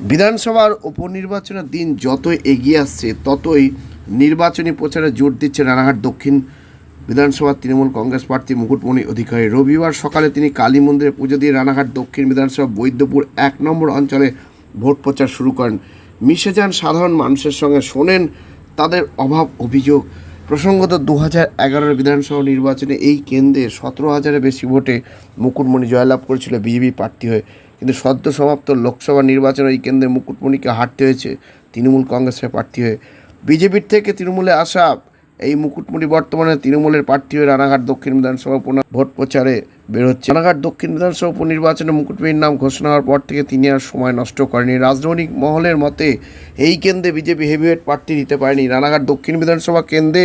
বিধানসভার উপনির্বাচনের দিন যতই এগিয়ে আসছে, ততই নির্বাচনী প্রচারে জোর দিচ্ছে রানাঘাট দক্ষিণ বিধানসভার তৃণমূল কংগ্রেস প্রার্থী মুকুটমণি অধিকারী। রবিবার সকালে তিনি কালী মন্দিরে পুজো দিয়ে রানাঘাট দক্ষিণ বিধানসভা বৈদ্যপুর এক নম্বর অঞ্চলে ভোট প্রচার শুরু করেন। মিশে যান সাধারণ মানুষের সঙ্গে, শোনেন তাদের অভাব অভিযোগ। প্রসঙ্গত দু হাজার এগারোর বিধানসভা নির্বাচনে এই কেন্দ্রে সতেরো হাজারের বেশি ভোটে মুকুটমণি জয়লাভ করেছিল বিজেপি প্রার্থী হয়ে। কিন্তু সদ্য সমাপ্ত লোকসভা নির্বাচনে এই কেন্দ্রে মুকুটমণিকে হারতে হয়েছে তৃণমূল কংগ্রেসের প্রার্থী হয়ে। বিজেপির থেকে তৃণমূলে আসা এই মুকুটমণি বর্তমানে তৃণমূলের প্রার্থী হয়ে রানাঘাট দক্ষিণ বিধানসভা ভোট প্রচারে বেরোচ্ছে। রানাঘাট দক্ষিণ বিধানসভা উপনির্বাচনে মুকুটমণির নাম ঘোষণা হওয়ার পর থেকে তিনি আর সময় নষ্ট করেনি রাজনৈতিক মহলের মতে এই কেন্দ্রে বিজেপি হেভিওয়েট প্রার্থী দিতে পারেনি। রানাঘাট দক্ষিণ বিধানসভা কেন্দ্রে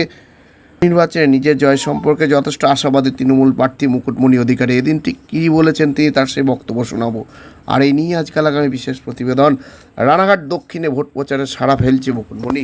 নির্বাচনে নিজের জয় সম্পর্কে যথেষ্ট আশাবাদী তৃণমূল প্রার্থী মুকুটমণি অধিকারী। এদিন ঠিক কী বলেছেন তিনি তার সেই বক্তব্য শোনাবো। আর এই নিয়ে আজকাল আগামী বিশেষ প্রতিবেদন। রানাঘাট দক্ষিণে ভোট প্রচারে সাড়া ফেলছে মুকুটমণি।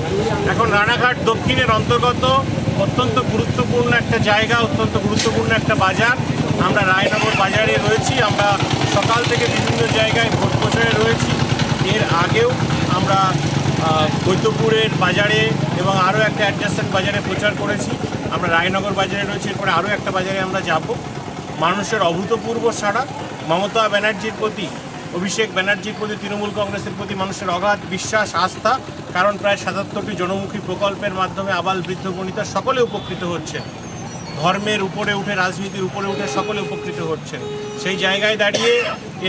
এখন রানাঘাট দক্ষিণের অন্তর্গত অত্যন্ত গুরুত্বপূর্ণ একটা জায়গা, অত্যন্ত গুরুত্বপূর্ণ একটা বাজার। আমরা রায়নগর বাজারে রয়েছি। আমরা সকাল থেকে বিভিন্ন জায়গায় ভোট প্রচারে রয়েছি। এর আগেও আমরা বৈদ্যপুরের বাজারে এবং আরও একটা অ্যাডজাস্টেন্ট বাজারে প্রচার করেছি। আমরা রায়নগর বাজারে রয়েছি। এরপরে আরও একটা বাজারে আমরা যাব। মানুষের অভূতপূর্ব সাড়া মমতা ব্যানার্জির প্রতি অভিষেক ব্যানার্জির প্রতি তৃণমূল কংগ্রেসের প্রতি মানুষের অগাধ বিশ্বাস, আস্থা, কারণ প্রায় সাতাত্তরটি জনমুখী প্রকল্পের মাধ্যমে আবাল বৃদ্ধ বনিতা সকলে উপকৃত হচ্ছেন ধর্মের উপরে উঠে, রাজনীতির উপরে উঠে সকলে উপকৃত হচ্ছেন সেই জায়গায় দাঁড়িয়ে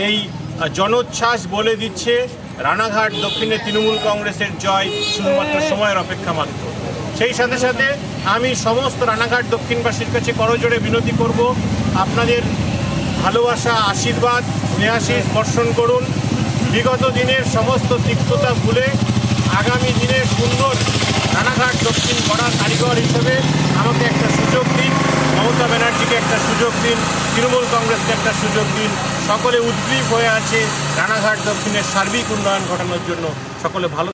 এই জনোচ্ছ্বাস বলে দিচ্ছে রানাঘাট দক্ষিণে তৃণমূল কংগ্রেসের জয় শুধুমাত্র সময়ের অপেক্ষা মাত্র। সেই সাথে সাথে আমি সমস্ত রানাঘাট দক্ষিণবাসীর কাছে করজোড়ে বিনতি করব। আপনাদের ভালোবাসা, আশীর্বাদ স্নেহাশিস বর্ষণ করুন। বিগত দিনের সমস্ত তিক্ততা ভুলে আগামী দিনে সুন্দর রানাঘাট দক্ষিণ করা কারিগর হিসেবে আমাকে একটা সুযোগ দিন, মমতা ব্যানার্জিকে একটা সুযোগ দিন, তৃণমূল কংগ্রেসকে একটা সুযোগ দিন। সকলে উদ্গ্রীব হয়ে আছে রানাঘাট দক্ষিণের সার্বিক উন্নয়ন ঘটানোর জন্য। সকলে ভালো